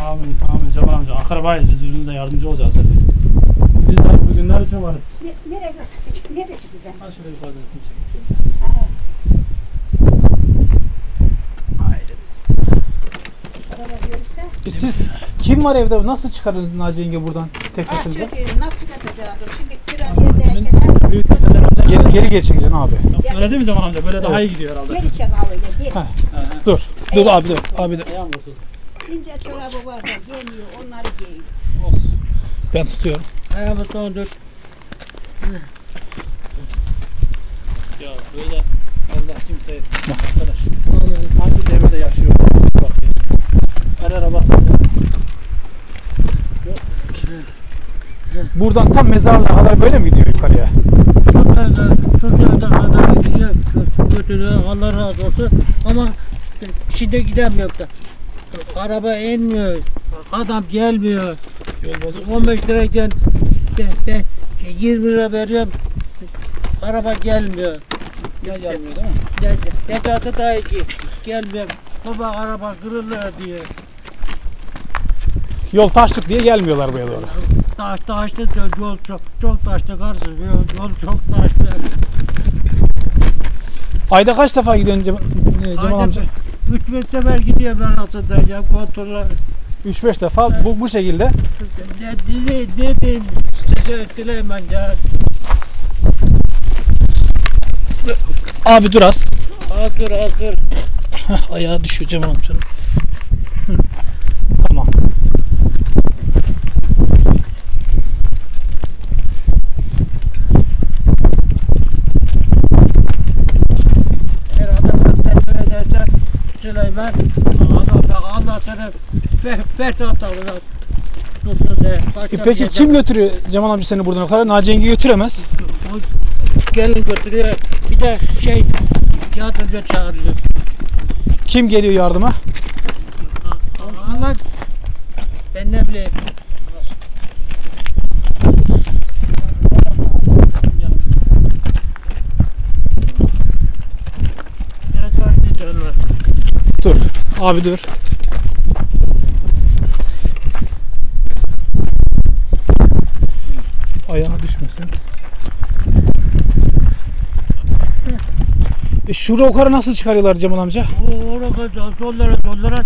Amin, amin Cemal amca. Akrabayız biz birbirimize yardımcı olacağız hep. Biz de bugünler için varız. Ne- Nereye götürecek? Nereye çıkacak? Ha şöyle yukarıda resim. Ha, Haydi biz. E siz kim var evde? Nasıl çıkarın Naci yenge buradan tek başınıza? nasıl yapacağız? Şimdi bir an Büyük. Geri, geri geri çekeceksin abi. Öyle değil mi Cemal amca? Böyle daha iyi gidiyor herhalde. gel. Ha. He, he. Dur. Dur abi dur. Abi dur. Ayağım vursun. İnce çorabı var da giymiyor onları giyiyor. Olsun. Ben tutuyorum. Ayağımı sondur. Ya böyle Allah kimseyi arkadaş. Hangi devirde yaşıyor? Bak ya. Her arabasında. Buradan tam mezarlığa kadar böyle mi gidiyor yukarıya? Şu kadar kadar gidiyor. Götürüyor. Allah razı olsun. Ama şimdi gidemiyor da. Araba inmiyor. Adam gelmiyor. Yol bozuk. 15 lirayken de, de, 20 lira veriyorum. Araba gelmiyor. Gel gelmiyor değil mi? Ne, Necati dayı ki gelmiyor. Baba araba kırılır diye. Yol taşlık diye gelmiyorlar buraya doğru. Taş taştı yol çok çok taştı karşı yol, yol çok taştı. Ayda kaç defa gidiyorsun Cemal, Cemal amca? 3-5 sefer gidiyor ben aslında kontroller. 3-5 defa bu, bu şekilde. Ne, ne, ne diyeyim size dilemen ya. Abi dur az. Hazır hazır. Ayağı düşüyor Cemal amcanın. Hı. Tamam. Her adam ben edersen Süleyman adam da Allah seni fe- fertat alır. Tuttu de. E peki kim götürüyor Cemal amca seni buradan o kadar? Naci yenge götüremez. O Gelin götürüyor. Bir de şey yardımcı çağırıyor. Kim geliyor yardıma? Allah ben ne bileyim. Biraz bakacağım. Dur. Abi dur. Ayağa düşmesin. E şura o kadar nasıl çıkarıyorlar Cemal amca? O orada.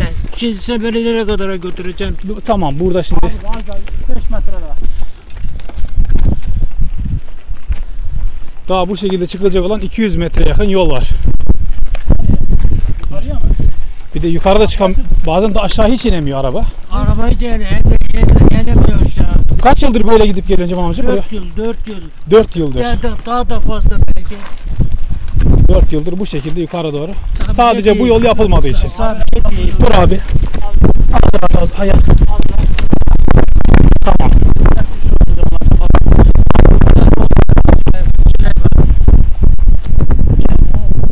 Ben Şimdi sen beni nereye kadar götüreceksin? Bu- Tamam burada şimdi. 5 metre daha. Daha bu şekilde çıkılacak olan 200 metre yakın yol var. Yukarıya mı? Bir de yukarıda çıkan bazen de aşağı hiç inemiyor araba. Arabayı elemiyor şu an. Kaç yıldır böyle gidip geliyorsun Cemal amca? 4 yıl, 4 yıl. 4 yıldır. Ya da daha da fazla belki. 4 yıldır bu şekilde yukarı doğru. Tabii Sadece bu değil. yol yapılmadığı için. Değil. Dur abi. Az az ayak. Tamam.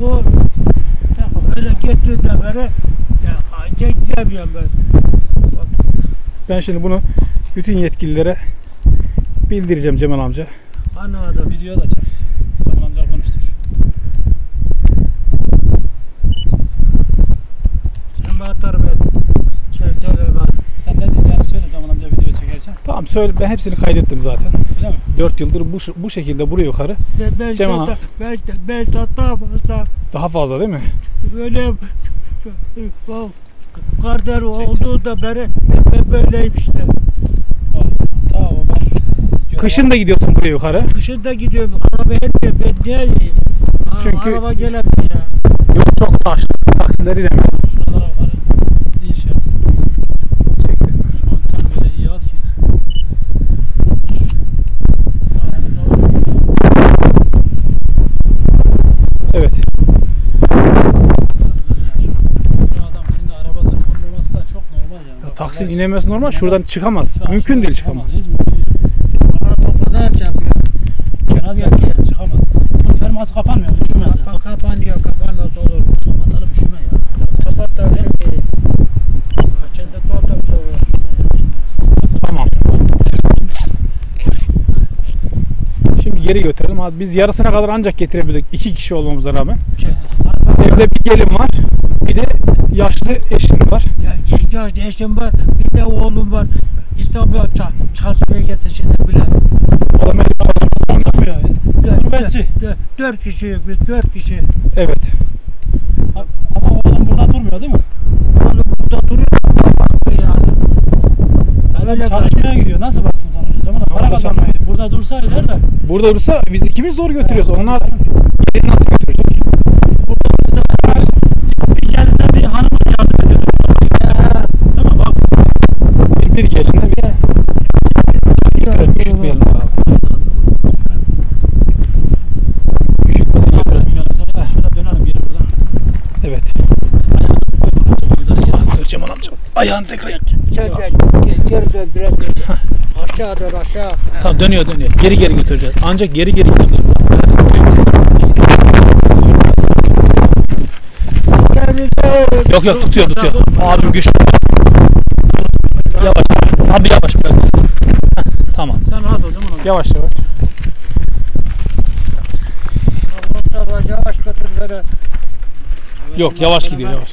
Bu öyle getirdiğinden beri ya çekemiyorum ben. Ben şimdi bunu bütün yetkililere bildireceğim Cemal amca. Anlamadım. Video da çek. Cemal amca konuştur. Sen bana tarif et. Çevçele bak. Sen ne diyeceğini söyle Cemal amca video çekerken. Tamam söyle ben hepsini kaydettim zaten. Öyle mi? 4 yıldır bu, bu şekilde buraya yukarı. Ben, ben, Cemal ben, ben, ben, ben daha fazla Daha fazla değil mi? böyle o karder olduğunda beri ben böyleyim işte. Ta o ben. görev- Kışın da gidiyorsun buraya yukarı. Kışın da gidiyorum. Araba hep ben niye Çünkü- Araba gelemiyor ya. Yol çok taşlı. Taksiler inemiyor. Şuralara yukarı iyi şey yap. Şu an tam böyle iyi at ki. Evet. Bu adam şimdi arabasının olmaması da çok Allah inemesi normal. İnemez. Şuradan çıkamaz. Mümkün değil çıkamaz. Hiç mümkün değil. Araba kadar çarpıyor. Kenaz yapıyor. Çıkamaz. Bunun ferması kapanmıyor. Üşümesin. Kapa, kapanıyor. Kapanmaz olur. Kapatalım üşüme ya. Kapat da şimdi. Şimdi doldum soğuyor. Tamam. Şimdi geri götürelim. Hadi biz yarısına kadar ancak getirebildik. iki kişi olmamıza rağmen. Şey, Evde bir gelin var. Bir de yaşlı eşim var. Ya, yaşlı eşim var, bir de oğlum var. İstanbul'a ça- çalışmaya getirişinde bile. Gurbetçi. dört, dört, kişiyiz biz, dört kişi. Evet. Ama oğlum burada durmuyor değil mi? Oğlum burada duruyor, bakmıyor yani. Öyle çalışmaya gidiyor. Nasıl baksın sana? Tamam para kazanmaya. Burada dursa eder de. Burada dursa biz ikimiz zor götürüyoruz. Onlar nasıl? Bir gelinde bir hanıma yardım ediyor. Değil mi? Bak. Bir, bir gelinle bir götürelim. Üşütmeyelim abi. Üşütmeden götürelim. Şöyle dönelim geri buradan. Evet. Dur Cemal amca. Ayağını tekrar. Gel, geri dön biraz. Aşağı dön aşağı. Tamam dönüyor dönüyor. Geri geri götüreceğiz. Ancak geri geri dön. Yok yok tutuyor tutuyor. Abim güçlü. Yavaş. Abi yavaş böyle. Heh, Tamam. Sen rahat ol abi. Yavaş yavaş. Mustafa yavaş götür böyle. Yok yavaş gidiyor yavaş.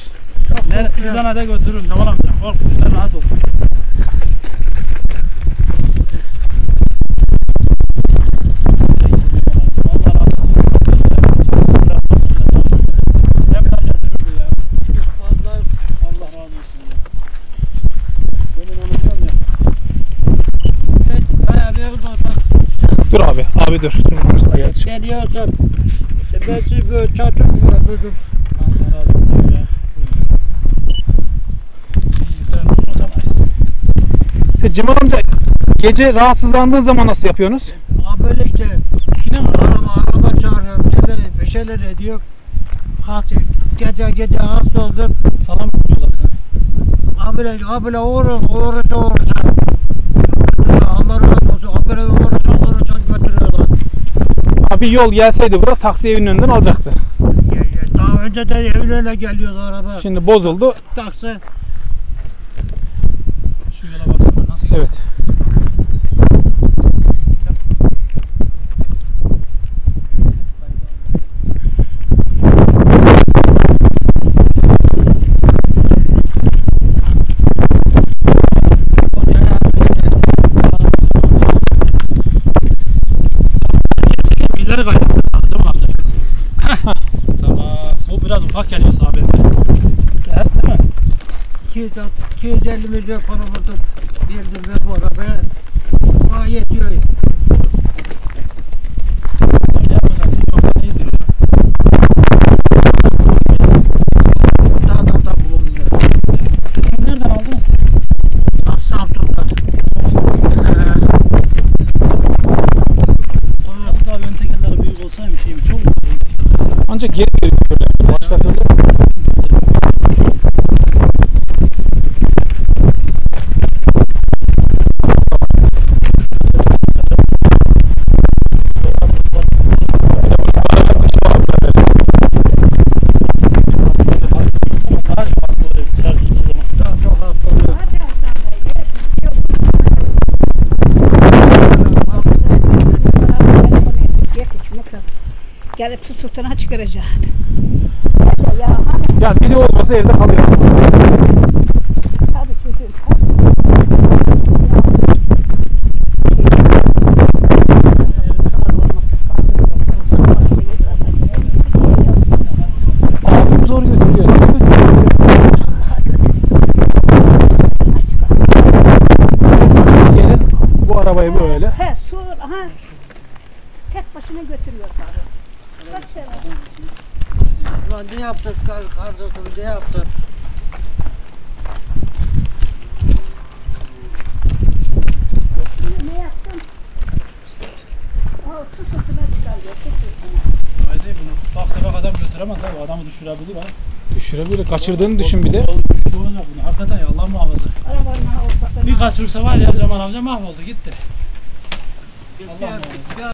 Ne, Füzan'a da götürürüm Cemal amca. Korkma sen rahat ol. Vallahi Allah razı olsun. ya. Demin onu diyorum ya. ben bayağı bir yolda oldum. Dur abi. Abi dur. Geliyorsam ben sizi böyle çatırmıyorum. Allah razı olsun ya. İyi, ben unutamayız. E, Cemal amca gece rahatsızlandığın zaman nasıl yapıyorsunuz? Ha böyle işte araba araba çağırıyorum. Şeyler, bir şeyler ediyor. Hasta, gece gece hasta oldum. Sana sen? Ha böyle, ha böyle uğraş, uğraş, uğraş. Allah razı olsun. Ha böyle uğraş. Abi yol gelseydi burada taksi evinin önünden alacaktı. Ya, ya, Daha önce de evlerle geliyordu araba. Şimdi bozuldu. Taksi. Şu yola baksana nasıl Evet. İleri kaydetsin. Cemal amca. tamam. Bu biraz ufak geliyor sabit. Gel değil mi? 200, 250 milyon para vurdum. Verdim ve bu arabaya. Bana yetiyor. Gel bakalım. Hiç yoksa iyidir. Daha da da bulunuyor. Bunu nereden aldınız? Tam Samsun'dan. Az daha ön tekerleri büyük olsaymış iyiymiş. Çok mu? Ancak geri geri götürüyor. Başka türlü. Daha çok hasta oluyor. Dışarı çıktığı zaman. Daha çok hasta oluyor. Hadi Hasan Bey. Yetiş mutlu. Gelip su sırtına çıkaracak. Hadi ya hadi Yani biri olmasa evde kalıyor. hadi çocuğum. Abim zor götürüyor. Nasıl götürüyor? Gelin bu arabayı böyle. He su aha. Tek başına götürüyor tabii. Ulan ne yaptık kar, kardeşim ne yaptık? Ne yaptın? Al sırtına çıkarıyor. Su sırtına. Haydi bunu ufak tefek adam götüremez ha. Bu adamı düşürebilir ha. Düşürebilir. Kaçırdığını düşün bir de. Olacak bunu. Hakikaten ya Allah muhafaza. Bir kaçırırsa var ya Cemal amca mahvoldu gitti. Allah bir,